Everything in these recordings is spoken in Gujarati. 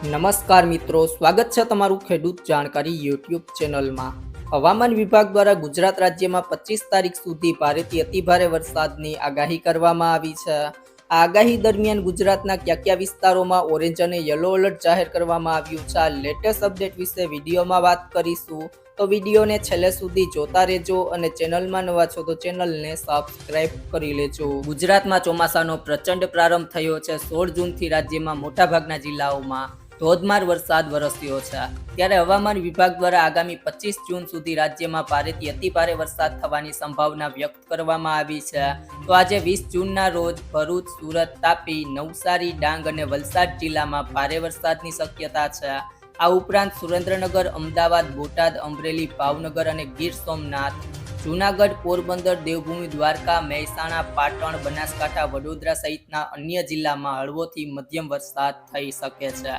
નમસ્કાર મિત્રો, સ્વાગત છે તમારું ખેડૂત જાણકારી યુટ્યુબ ચેનલમાં. હવામાન વિભાગ દ્વારા ગુજરાત રાજ્યમાં પચીસ તારીખ સુધી ભારેથી અતિભારે વરસાદની આગાહી કરવામાં આવી છે. આ આગાહી દરમિયાન ગુજરાતના કયા કયા વિસ્તારોમાં ઓરેન્જ અને યલો એલર્ટ જાહેર કરવામાં આવ્યું છે, આ લેટેસ્ટ અપડેટ વિશે વિડીયોમાં વાત કરીશું. તો વિડીયોને છેલ્લે સુધી જોતા રહેજો અને ચેનલમાં નવા છો તો ચેનલને સબસ્ક્રાઇબ કરી લેજો. ગુજરાતમાં ચોમાસાનો પ્રચંડ પ્રારંભ થયો છે, સોળ જૂનથી રાજ્યમાં મોટાભાગના જિલ્લાઓમાં. ધોધમાર વરસાદ વરસ્યો છે. ત્યારે હવામાન વિભાગ દ્વારા આગામી પચીસ જૂન સુધી રાજ્યમાં ભારેથી અતિભારે વરસાદ થવાની સંભાવના વ્યક્ત કરવામાં આવી છે. તો આજે વીસ જૂનના રોજ ભરૂચ, સુરત, તાપી, નવસારી, ડાંગ અને વલસાડ જિલ્લામાં ભારે વરસાદની શક્યતા છે. આ ઉપરાંત સુરેન્દ્રનગર, અમદાવાદ, બોટાદ, અમરેલી, ભાવનગર અને ગીર સોમનાથ, જૂનાગઢ, પોરબંદર, દેવભૂમિ, દ્વારકા, મહેસાણા, પાટણ, બનાસકાંઠા, વડોદરા સહિતના અન્ય જિલ્લામાં હળવોથી મધ્યમ વરસાદ થઈ શકે છે.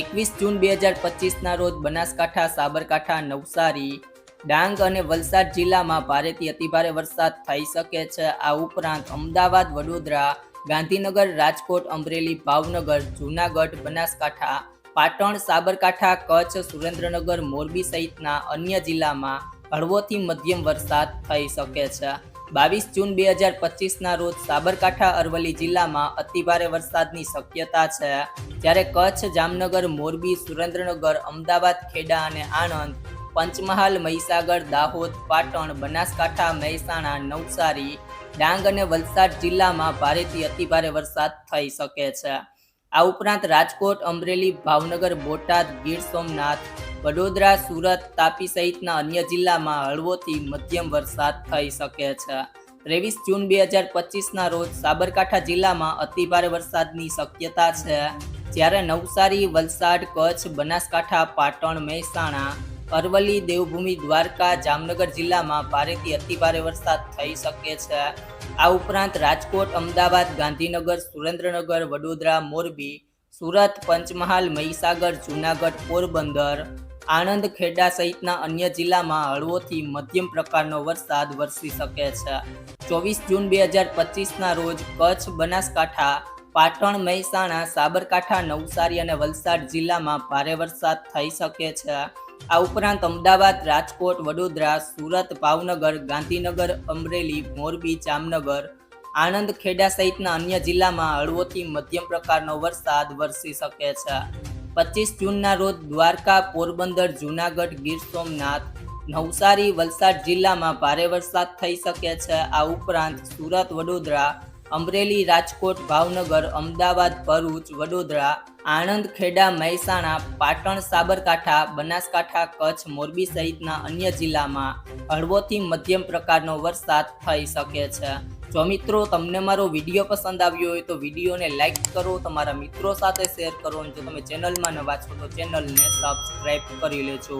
એકવીસ જૂન બે હજાર પચીસના રોજ બનાસકાંઠા, સાબરકાંઠા, નવસારી, ડાંગ અને વલસાડ જિલ્લામાં ભારેથી અતિભારે વરસાદ થઈ શકે છે. આ ઉપરાંત અમદાવાદ, વડોદરા, ગાંધીનગર, રાજકોટ, અમરેલી, ભાવનગર, જૂનાગઢ, બનાસકાંઠા, પાટણ, સાબરકાંઠા, કચ્છ, સુરેન્દ્રનગર, મોરબી સહિતના અન્ય જિલ્લામાં હળવોથી મધ્યમ વરસાદ થઈ શકે છે. બાવીસ જૂન બે હજાર પચીસના રોજ સાબરકાંઠા અરવલ્લી જિલ્લામાં અતિભારે વરસાદની શક્યતા છે. જ્યારે કચ્છ, જામનગર, મોરબી, સુરેન્દ્રનગર, અમદાવાદ, ખેડા અને આણંદ, પંચમહાલ, મહીસાગર, દાહોદ, પાટણ, બનાસકાંઠા, મહેસાણા, નવસારી, ડાંગ અને વલસાડ જિલ્લામાં ભારેથી અતિભારે વરસાદ થઈ શકે છે. આ ઉપરાંત રાજકોટ, અમરેલી, ભાવનગર, બોટાદ, ગીર સોમનાથ વડોદરા, સુરત, તાપી સહિતના અન્ય જિલ્લામાં હળવોથી મધ્યમ વરસાદ થઈ શકે છે. ત્રેવીસ જૂન બે હજાર પચીસના રોજ સાબરકાંઠા જિલ્લામાં અતિભારે વરસાદની શક્યતા છે. જ્યારે નવસારી, વલસાડ, કચ્છ, બનાસકાંઠા, પાટણ, મહેસાણા, અરવલ્લી, દેવભૂમિ, દ્વારકા, જામનગર જિલ્લામાં ભારેથી અતિભારે વરસાદ થઈ શકે છે. આ ઉપરાંત રાજકોટ, અમદાવાદ, ગાંધીનગર, સુરેન્દ્રનગર, વડોદરા, મોરબી, સુરત, પંચમહાલ, મહીસાગર, જૂનાગઢ, પોરબંદર આણંદ ખેડા સહિતના અન્ય જિલ્લામાં હળવોથી મધ્યમ પ્રકારનો વરસાદ વરસી શકે છે. ચોવીસ જૂન બે હજાર પચીસના રોજ કચ્છ, બનાસકાંઠા, પાટણ, મહેસાણા, સાબરકાંઠા, નવસારી અને વલસાડ જિલ્લામાં ભારે વરસાદ થઈ શકે છે. આ ઉપરાંત અમદાવાદ, રાજકોટ, વડોદરા, સુરત, ભાવનગર, ગાંધીનગર, અમરેલી, મોરબી, જામનગર, આણંદ ખેડા સહિતના અન્ય જિલ્લામાં હળવોથી મધ્યમ પ્રકારનો વરસાદ વરસી શકે છે. પચીસ જૂનના રોજ દ્વારકા, પોરબંદર, જૂનાગઢ, ગીર સોમનાથ, નવસારી, વલસાડ જિલ્લામાં ભારે વરસાદ થઈ શકે છે. આ ઉપરાંત સુરત, વડોદરા, અમરેલી, રાજકોટ, ભાવનગર, અમદાવાદ, ભરૂચ, વડોદરા આણંદ ખેડા મહેસાણા, પાટણ, સાબરકાંઠા, બનાસકાંઠા, કચ્છ, મોરબી સહિતના અન્ય જિલ્લામાં હળવોથી મધ્યમ પ્રકારનો વરસાદ થઈ શકે છે. જો મિત્રો તમને મારો વીડિયો પસંદ આવ્યો હોય તો વિડીયોને લાઇક કરો, તમારા મિત્રો સાથે શેર કરો અને જો તમે ચેનલમાં નવા છો તો ચેનલને સબસ્ક્રાઈબ કરી લેજો.